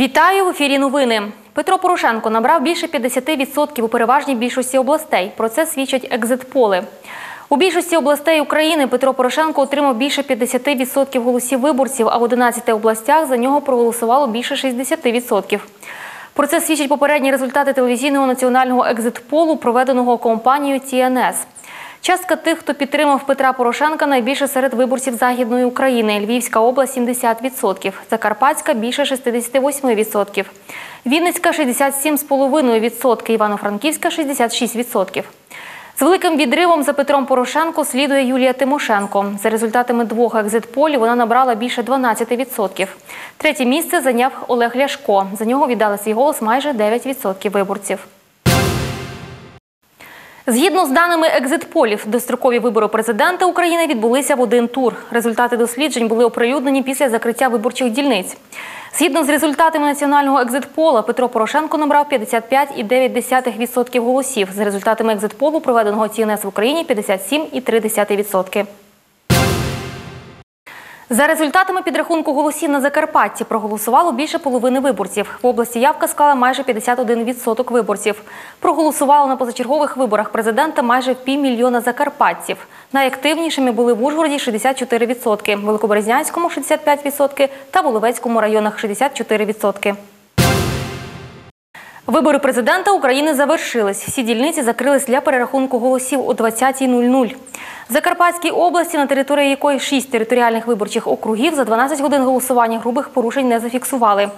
Вітаю в ефірі новини. Петро Порошенко набрав більше 50% у переважній більшості областей. Про це свідчать екзитполи. У більшості областей України Петро Порошенко отримав більше 50% голосів виборців, а в 11 областях за нього проголосувало більше 60%. Про це свідчать попередні результати телевізійного національного екзитполу, проведеного компанією ТНС. Частка тих, хто підтримав Петра Порошенка, найбільше серед виборців Західної України. Львівська область – 70%, Закарпатська – більше 68%, Вінницька – 67,5%, Івано-Франківська – 66%. З великим відривом за Петром Порошенко слідує Юлія Тимошенко. За результатами двох екзитполів вона набрала більше 12%. Третє місце зайняв Олег Ляшко. За нього віддали свій голос майже 9% виборців. Згідно з даними екзитполів, дострокові вибори президента України відбулися в один тур. Результати досліджень були оприлюднені після закриття виборчих дільниць. Згідно з результатами національного екзитпола, Петро Порошенко набрав 55,9% голосів. За результатами екзитполу, проведеного ТНС в Україні, 57,3%. За результатами підрахунку голосів на Закарпатті проголосувало більше половини виборців. В області явка склала майже 51% виборців. Проголосувало на позачергових виборах президента майже півмільйона закарпатців. Найактивнішими були в Ужгороді 64%, Великоберезнянському 65% та Воловецькому районах 64%. Вибори президента України завершились. Всі дільниці закрились для перерахунку голосів о 20.00. Закарпатській області, на території якої 6 територіальних виборчих округів, за 12 годин голосування грубих порушень не зафіксували.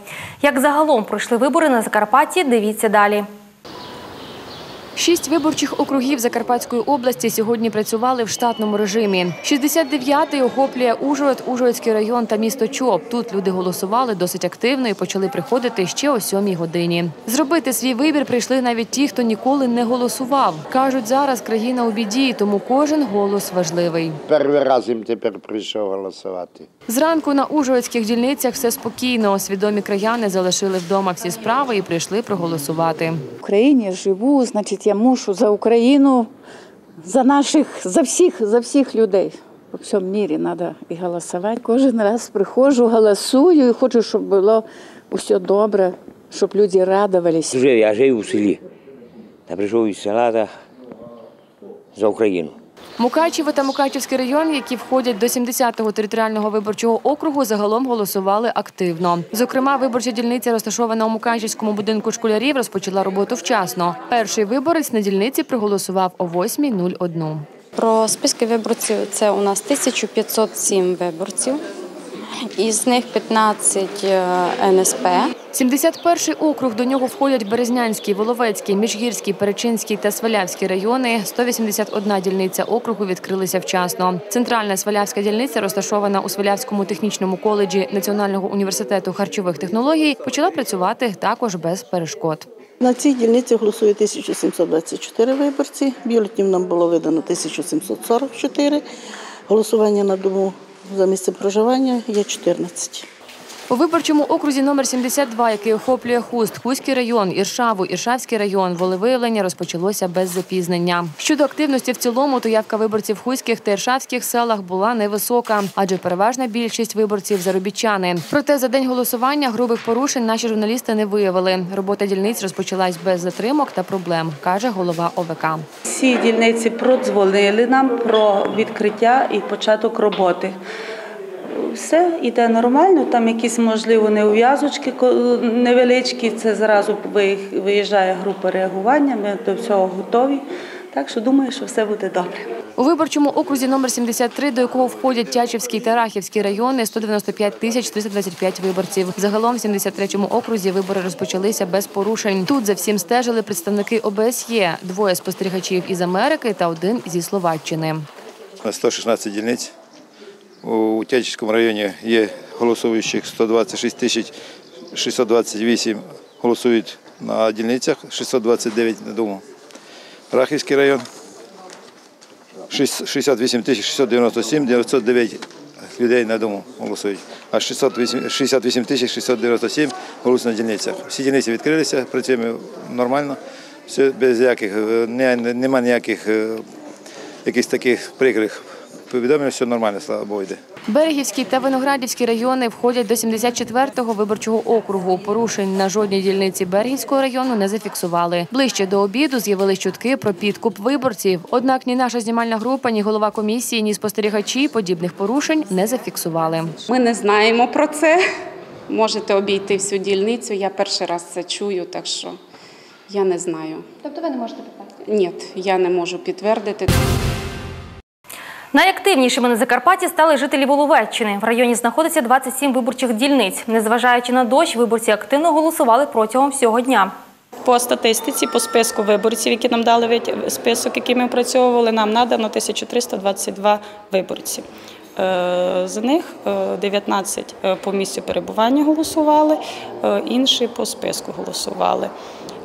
Як загалом пройшли вибори на Закарпатті, дивіться далі. Шість виборчих округів Закарпатської області сьогодні працювали в штатному режимі. 69-й охоплює Ужгород, Ужгородський район та місто Чоп. Тут люди голосували досить активно і почали приходити ще о сьомій годині. Зробити свій вибір прийшли навіть ті, хто ніколи не голосував. Кажуть, зараз країна у біді, тому кожен голос важливий. Перший раз їм тепер прийшов голосувати. Зранку на ужгородських дільницях все спокійно. Свідомі краяни залишили вдома всі справи і прийшли проголосувати. В Україні живу, значить, я мушу за Україну, за наших, за всіх, за всіх людей. У всьому мірі треба і голосувати. Кожен раз приходжу, голосую і хочу, щоб було усе добре, щоб люди радувалися. Я жив у селі. Та прийшов із села та за Україну. Мукачево та Мукачівський район, які входять до 70-го територіального виборчого округу, загалом голосували активно. Зокрема, виборча дільниця, розташована у Мукачівському будинку школярів, розпочала роботу вчасно. Перший виборець на дільниці проголосував о 8.01. Про списки виборців це у нас 1507 виборців, із них 15 НСП. 71-й округ до нього входять Березнянський, Воловецький, Міжгірський, Перечинський та Свалявський райони. 181 дільниця округу відкрилися вчасно. Центральна Свалявська дільниця, розташована у Свалявському технічному коледжі Національного університету харчових технологій, почала працювати також без перешкод. На цій дільниці голосує 1724 виборці. Бюлетнів нам було видано 1744. Голосування на дому за місцем проживання є 14. У виборчому окрузі номер 72, який охоплює Хуст, Хуський район, Іршаву, Іршавський район, волевиявлення розпочалося без запізнення. Щодо активності в цілому, то явка виборців Хуських та Іршавських селах була невисока, адже переважна більшість виборців заробітчани. Проте за день голосування грубих порушень наші журналісти не виявили. Робота дільниць розпочалась без затримок та проблем, каже голова ОВК. Всі дільниці продзвонили нам про відкриття і початок роботи. Все йде нормально, там якісь, можливо, неув'язочки ко- невеличкі, це зразу ви- виїжджає група реагування, ми до всього готові. Так що думаю, що все буде добре. У виборчому окрузі номер 73, до якого входять Тячівський та Рахівський райони, 195 тисяч 325 виборців. Загалом в 73-му окрузі вибори розпочалися без порушень. Тут за всім стежили представники ОБСЄ, двоє спостерігачів із Америки та один зі Словаччини. На 116 дільниць. У Тячівському районі є голосуючих 126 тисяч 628 голосують на дільницях, 629 на дому. Рахівський район 68 тисяч 697, 909 людей на дому голосують, а 68 тисяч 697 голосують на дільницях. Всі дільниці відкрилися, працюємо нормально, все без яких, немає ніяких е, якихось таких прикрих повідомлення, все нормально, слава Богу, йде. Берегівський та Виноградівський райони входять до 74-го виборчого округу. Порушень на жодній дільниці Берегівського району не зафіксували. Ближче до обіду з'явились чутки про підкуп виборців. Однак ні наша знімальна група, ні голова комісії, ні спостерігачі подібних порушень не зафіксували. Ми не знаємо про це. Можете обійти всю дільницю. Я перший раз це чую, так що я не знаю. Тобто ви не можете підтвердити? Ні, я не можу підтвердити. Найактивнішими на Закарпатті стали жителі Воловеччини. В районі знаходиться 27 виборчих дільниць. Незважаючи на дощ, виборці активно голосували протягом всього дня. По статистиці, по списку виборців, які нам дали список, який ми опрацьовували, нам надано 1322 виборці. Е, З них е, 19 по місцю перебування голосували, е, інші по списку голосували.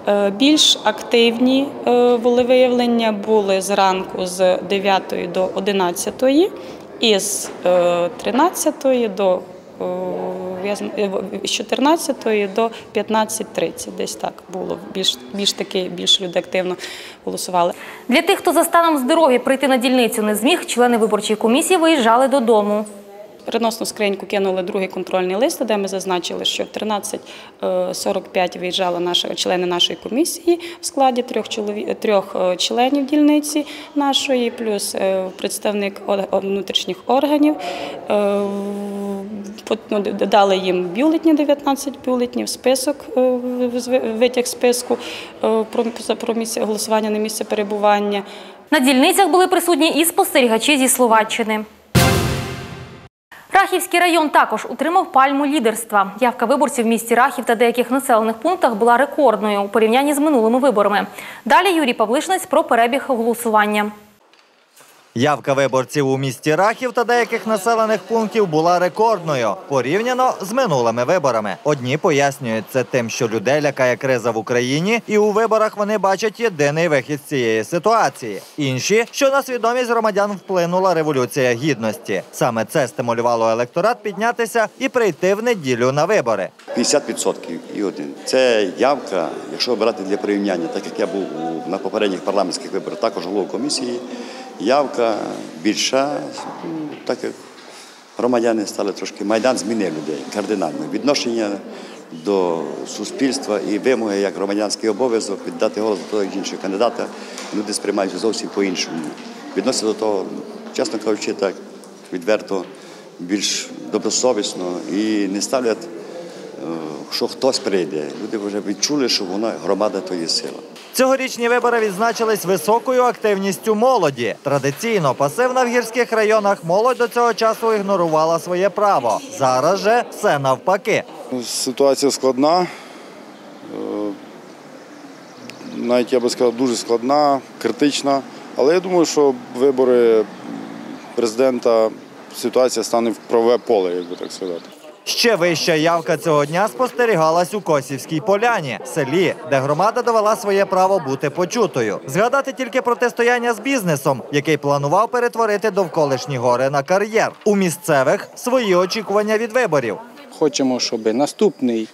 Е, Більш активні е, волевиявлення були зранку з 9 до 11 і з е, 13 до е, е, з 14 до 15.30, десь так було. Більш, більш таки, більш люди активно голосували. Для тих, хто за станом здоров'я прийти на дільницю не зміг, члени виборчої комісії виїжджали додому. Переносну скриньку кинули другий контрольний лист, де ми зазначили, що в 13.45 виїжджали наші члени нашої комісії в складі трьох чолові... трьох е, членів дільниці нашої, плюс е, представник внутрішніх органів. Е, ну, Дали їм бюлетні 19 бюлетнів, список витяг списку про місце голосування на місце перебування. На дільницях були присутні і спостерігачі зі Словаччини. Рахівський район також утримав пальму лідерства. Явка виборців в місті Рахів та деяких населених пунктах була рекордною у порівнянні з минулими виборами. Далі Юрій Павлишнець про перебіг голосування. Явка виборців у місті Рахів та деяких населених пунктів була рекордною порівняно з минулими виборами. Одні пояснюють це тим, що людей лякає криза в Україні, і у виборах вони бачать єдиний вихід з цієї ситуації. Інші, що на свідомість громадян вплинула революція гідності. Саме це стимулювало електорат піднятися і прийти в неділю на вибори. 50% і один. Це явка, якщо брати для порівняння, так як я був на попередніх парламентських виборах, також головою комісії, явка більша, так як громадяни стали трошки. Майдан змінив людей кардинально. Відношення до суспільства і вимоги як громадянський обов'язок віддати голос до того чи іншого кандидата, люди сприймають зовсім по-іншому. Відносяться до того, чесно кажучи, так відверто, більш добросовісно і не ставлять що хтось прийде. Люди вже відчули, що вона громада то є сила. Цьогорічні вибори відзначились високою активністю молоді. Традиційно пасивна в гірських районах молодь до цього часу ігнорувала своє право. Зараз же все навпаки. Ситуація складна. Е, Навіть я би сказав, дуже складна, критична. Але я думаю, що вибори президента ситуація стане в правове поле, як би так сказати. Ще вища явка цього дня спостерігалась у Косівській поляні, селі, де громада довела своє право бути почутою. Згадати тільки протистояння з бізнесом, який планував перетворити довколишні гори на кар'єр. У місцевих свої очікування від виборів. Хочемо, щоб наступний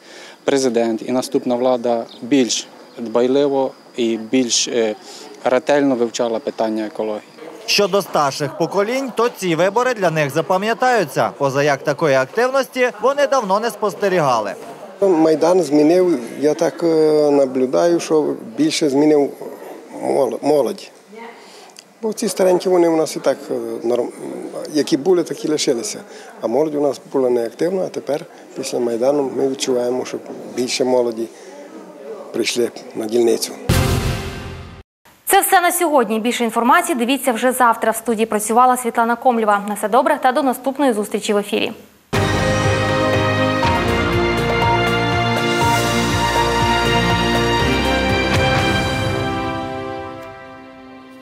президент і наступна влада більш дбайливо і більш е, ретельно вивчала питання екології. Щодо старших поколінь, то ці вибори для них запам'ятаються. Поза як такої активності вони давно не спостерігали. Майдан змінив, я так е, наблюдаю, що більше змінив молодь. Бо ці старенькі вони у нас і так е, які були, такі лишилися. А молодь у нас була неактивна, а тепер після Майдану ми відчуваємо, що більше молоді прийшли на дільницю. Все на сьогодні. Більше інформації дивіться вже завтра. В студії працювала Світлана Комлєва. На все добре та до наступної зустрічі в ефірі.